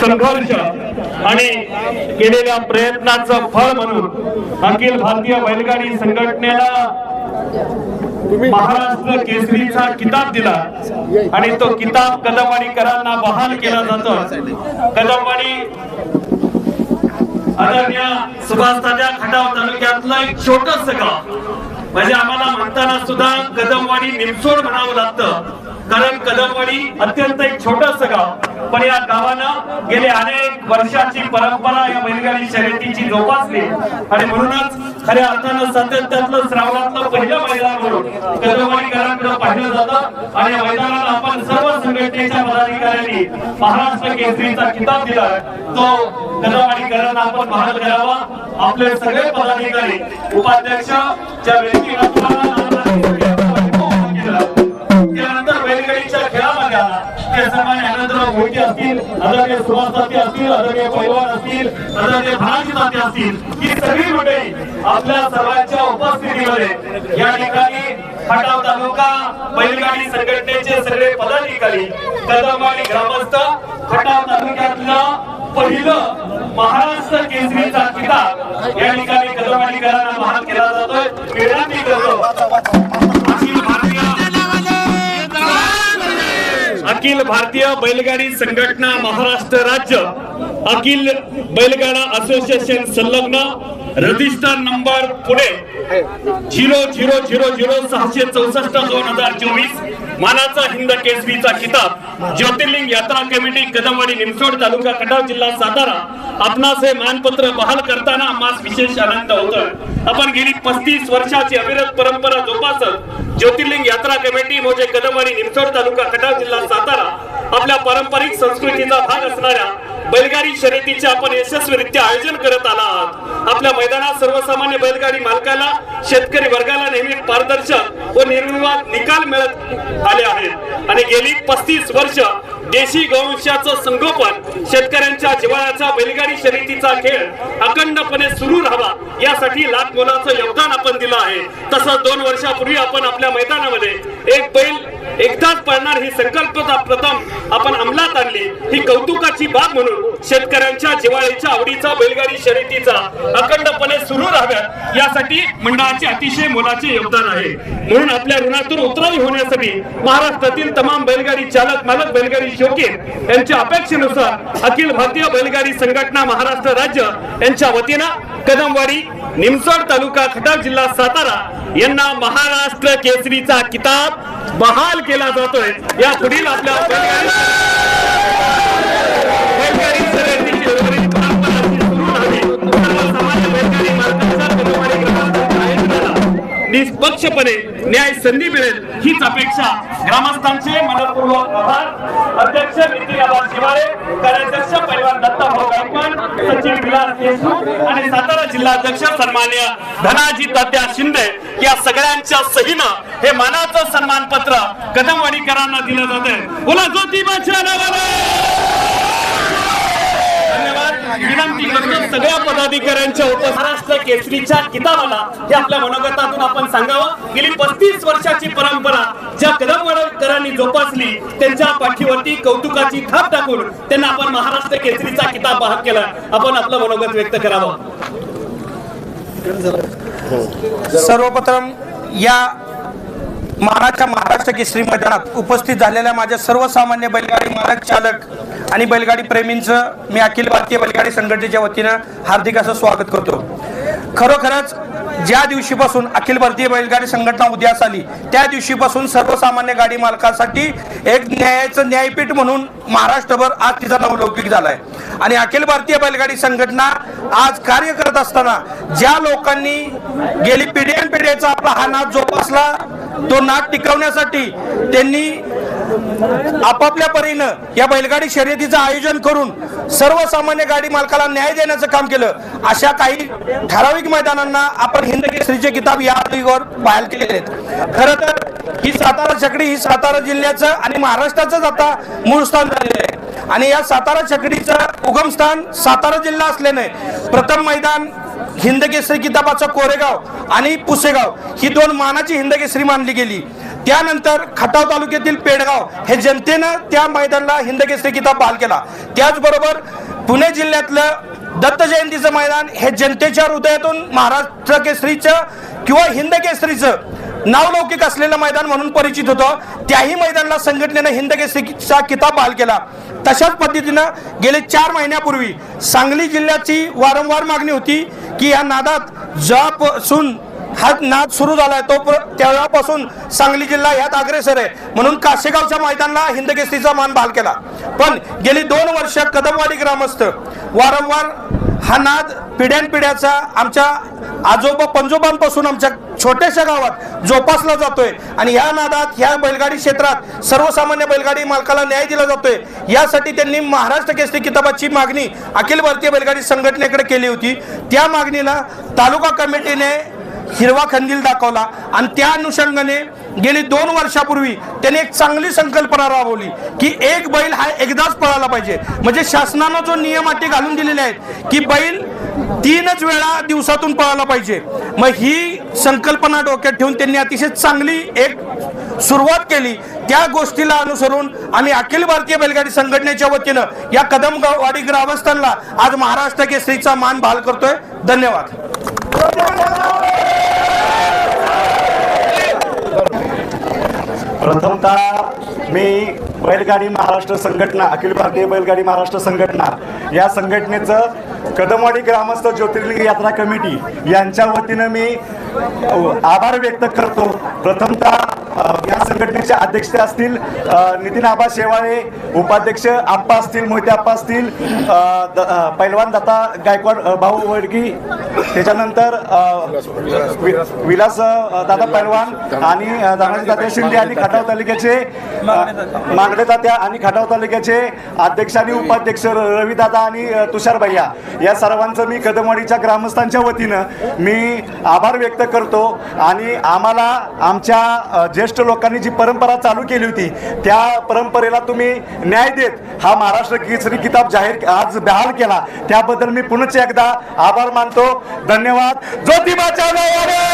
संघर्ष आणि केलेल्या प्रयत्नाचं फळ म्हणून अखिल भारतीय बैलगाडी संघटनेला महाराष्ट्र केसरीचा किताब दिला. आणि तो किताब कदमवाडीकरांना बहाल केला जातो. कदमवाडी आदरणीय सुभाष तात्या खटाव तालुक्यातलं एक छोटस गाव. म्हणजे आम्हाला म्हणताना सुद्धा कदमवाडी निमसोड म्हणावं लागतं. कारण कदमवाडी अत्यंत एक छोटस गाव. पण या गावानं गेले अनेक वर्षाची परंपरा या बैलगाडी शर्यतीची जोपासली. आणि म्हणूनच खऱ्या अर्थानं सातत्यातलं श्रावणातलं पहिलं मैदान म्हणून कदमवाडीकरांकडे पाहिलं जातं. आणि या मैदानाला आपण सर्व संघटनेच्या पदाधिकाऱ्यांनी महाराष्ट्र केसरीचा किताब दिला तो कदमवाडीकरांना आपण बहाल करावा आपले सगळे पदाधिकारी उपाध्यक्ष ज्या व्यक्ती आदरणीय सुभाष तात्या असतील आदरणीय पैलवान असतील आदरणीय भाजी तात्या असतील ही सगळी मंडळी आपल्या सर्वांच्या उपस्थितीमध्ये या ठिकाणी खटाव तालुका बैलगाडी संघटनेचे सगळे पदाधिकारी कदम आणि ग्रामस्थ खटाव तालुक्यातलं पहिलं महाराष्ट्र केसरीचा किताब या ठिकाणी कदम आणि कदमवाडीकरांना बहाल केला जातोय. विनंती करतो अखिल भारतीय बैलगाडी संघटना महाराष्ट्र राज्य अखिल बैलगाडा असोसिएशन संलग्न रजिस्टर नंबर पुढे झिरो झिरो झिरो झिरो सहाशे चौसष्ट दोन हजार चोवीस मानाचा हिंद केसरीचा किताब ज्योतिर्लिंग यात्रा कमिटी कदमवाडी निमसोड तालुका कटाव जिल्हा सातारा आपणास हे मानपत्र बहाल करताना आम्हास विशेष आनंद होतो आपण गेली पस्तीस वर्षाची अविरत परंपरा जोपासत ज्योतिर्लिंग यात्रा कमिटी म्हणजे कदमवाडी निमसोड तालुका खटाव जिल्हा सातारा आपल्या पारंपरिक संस्कृतीचा भाग असणाऱ्या बैलगाडी शर्यतीचे आपण यशस्वीरित्या आयोजन करत आला आहात आपल्या मैदानात सर्वसामान्य बैलगाडी मालकाला शेतकरी वर्गाला नेहमी पारदर्शक व निर्विवाद निकाल मिळत आले आहेत. आणि गेली पस्तीस वर्ष देशी गवंशाचं संगोपन शेतकऱ्यांच्या जिवाळ्याचा बैलगाडी शर्यतीचा खेळ अखंडपणे सुरू राहतो यासाठी लाख मोलाचं योगदान आपण दिलं आहे. तसंच दोन वर्षापूर्वी आपण आपल्या मैदानामध्ये एक बैल एकदाच पळणार ही संकल्पता प्रथम आपण अंमलात आणली. ही कौतुकाची बाब म्हणून शेतकऱ्यांच्या जिवाळीच्या आवडीचा बैलगाडी शर्यतीचा अखंडपणे सुरू राहाव्यात. यासाठी मंडळाचे अतिशय मोलाचे योगदान आहे. म्हणून आपल्या ऋणातून उतराई होण्यासाठी महाराष्ट्रातील तमाम बैलगाडी चालक मालक बैलगाडी शौकीन यांच्या अपेक्षेनुसार अखिल भारतीय बैलगाडी संघटना महाराष्ट्र राज्य यांच्या वतीनं कदमवाडी निमसोड तालुका खटाव जिल्हा सातारा यांना महाराष्ट्र केसरीचा किताब बहाल केला जातोय. या पुढील आपल्या निष्पक्षपणे न्याय संधी मिळेल हीच अपेक्षा ग्रामस्थांचे मनपूर्वक आभार. अध्यक्ष नितीन शिवाळे कार्याध्यक्ष परिवार दत्ता भाऊ गायकवाड सचिव विलास देशमुख आणि सातारा जिल्हाध्यक्ष सन्मान्य धनाजी तात्या शिंदे या सगळ्यांच्या सहीनं हे मानाचं सन्मानपत्र कदमवाडीकरांना दिलं जात आहे बोला ज्योतिबाच्या नावाला धन्यवाद विनंती करतो सगळ्या पदाधिकाऱ्यांच्या उप केसरीच्या किताबाला हे आपल्या मनोगतातून आपण सांगावं. गेली पस्तीस वर्षाची परंपरा ज्या कदमवाडकरांनी जोपासली त्यांच्या पाठीवरती कौतुकाची थाप टाकून त्यांना आपण महाराष्ट्र केसरीचा किताब बहाल केला. आपण आपलं मनोगत व्यक्त करावं. हो. सर्वप्रथम या मानाच्या महाराष्ट्र केसरी मैदानात उपस्थित झालेल्या माझ्या सर्वसामान्य बैलगाडी मालक चालक आणि बैलगाडी प्रेमींचं मी अखिल भारतीय बैलगाडी संघटनेच्या वतीनं हार्दिक असं स्वागत करतो. खरोखरच ज्या दिवशीपासून अखिल भारतीय बैलगाडी संघटना उद्यास आली त्या दिवशीपासून सर्वसामान्य गाडी मालकासाठी एक न्यायाचं न्यायपीठ म्हणून महाराष्ट्रभर आज तिचा नवलौकिक झाला आहे आणि अखिल भारतीय बैलगाडी संघटना आज कार्य करत असताना ज्या लोकांनी गेली पिढ्यान पिढ्याचा आपला हा नाद जोपासला तो नाद टिकवण्यासाठी त्यांनी आपापल्या परीनं या बैलगाडी शर्यतीचं आयोजन करून सर्वसामान्य गाडी मालकाला न्याय देण्याचं काम केलं. अशा काही ठराविक मैदानांना आपण हिंद केसरीचे किताब या आधीवर बहाल केलेले आहेत. खरं तर ही सातारा छकडी ही सातारा जिल्ह्याचं आणि महाराष्ट्राचंच आता मूळ स्थान झालेलं आहे. आणि या सातारा छकडीचं उगमस्थान सातारा जिल्हा असल्याने प्रथम मैदान हिंदकेसरी किताबाचं कोरेगाव आणि पुसेगाव ही दोन मानाची हिंदकेसरी मानली गेली. त्यानंतर खटाव तालुक्यातील पेडगाव हे जनतेनं त्या मैदानाला हिंदकेसरी किताब बहाल केला. त्याचबरोबर पुणे जिल्ह्यातलं दत्त जयंतीचं मैदान हे जनतेच्या हृदयातून महाराष्ट्र केसरीचं किंवा हिंद केसरीचं नावलौकिक असलेलं मैदान म्हणून परिचित होतं. त्याही मैदानाला संघटनेनं हिंद केसरीचा किताब बहाल केला. तशाच पद्धतीनं गेले चार महिन्यापूर्वी सांगली जिल्ह्याची वारंवार मागणी होती. की या नादात ज्यापासून हा नाद सुरू झालाय तो तेव्हापासून सांगली जिल्हा यात अग्रेसर आहे. म्हणून काशेगावच्या मैदानाला हिंदकेसरीचा मान बहाल केला. पण गेली दोन वर्ष कदमवाडी ग्रामस्थ वारंवार हा नाद पिढ्यानपिढ्याचा आमच्या आजोबा पंजोबांपासून आमच्या छोट्याशा गावात जोपासला जातोय. आणि या नादात ह्या बैलगाडी क्षेत्रात सर्वसामान्य बैलगाडी मालकाला न्याय दिला जातोय. यासाठी त्यांनी महाराष्ट्र केसरी किताबाची मागणी अखिल भारतीय बैलगाडी संघटनेकडे केली होती. त्या मागणीला तालुका कमिटीने हिरवा खंदील दाखवला. आणि त्या अनुषंगाने गेली दोन वर्षापूर्वी त्यांनी एक चांगली संकल्पना राबवली की एक बैल हा एकदाच पळाला पाहिजे. म्हणजे शासनानं जो नियम अटी घालून दिलेले आहेत की बैल तीनच वेळा दिवसातून पळाला पाहिजे. मग ही संकल्पना डोक्यात ठेवून त्यांनी अतिशय चांगली एक सुरुवात केली. त्या गोष्टीला अनुसरून आम्ही अखिल भारतीय बैलगाडी संघटनेच्या वतीनं या कदमवाडी ग्रामस्थांना आज महाराष्ट्र केसरीचा मान बहाल करतोय. धन्यवाद. प्रथमतः मी बैलगाडी महाराष्ट्र संघटना अखिल भारतीय बैलगाडी महाराष्ट्र संघटना या संघटनेचं कदमवाडी ग्रामस्थ ज्योतिर्लिंग यात्रा कमिटी यांच्या वतीनं मी आभार व्यक्त करतो. प्रथमतः या संघटनेचे अध्यक्ष असतील नितीन आबा शेवाळे उपाध्यक्ष आप्पा असतील मोहिते आप्पा असतील पैलवान दत्ता गायकवाड भाऊ वडकी त्याच्यानंतर विलास दादा पैलवान आणि अ, दादा शिंदे आणि खटाव तालुक्याचे मांगडे तात्या आणि खटाव तालुक्याचे अध्यक्ष आणि उपाध्यक्ष रवीदादा आणि तुषार भैया. या सर्वांचं मी कदमवाडीच्या ग्रामस्थांच्या वतीनं मी आभार व्यक्त करतो आणि आम्हाला आमच्या जे ज्येष्ठ लोकांनी जी परंपरा चालू केली होती त्या परंपरेला तुम्ही न्याय देत हा महाराष्ट्र केसरी किताब जाहीर आज बहाल केला. त्याबद्दल मी पुनश्च एकदा आभार मानतो. धन्यवाद. ज्योतिबाच्या नावाने!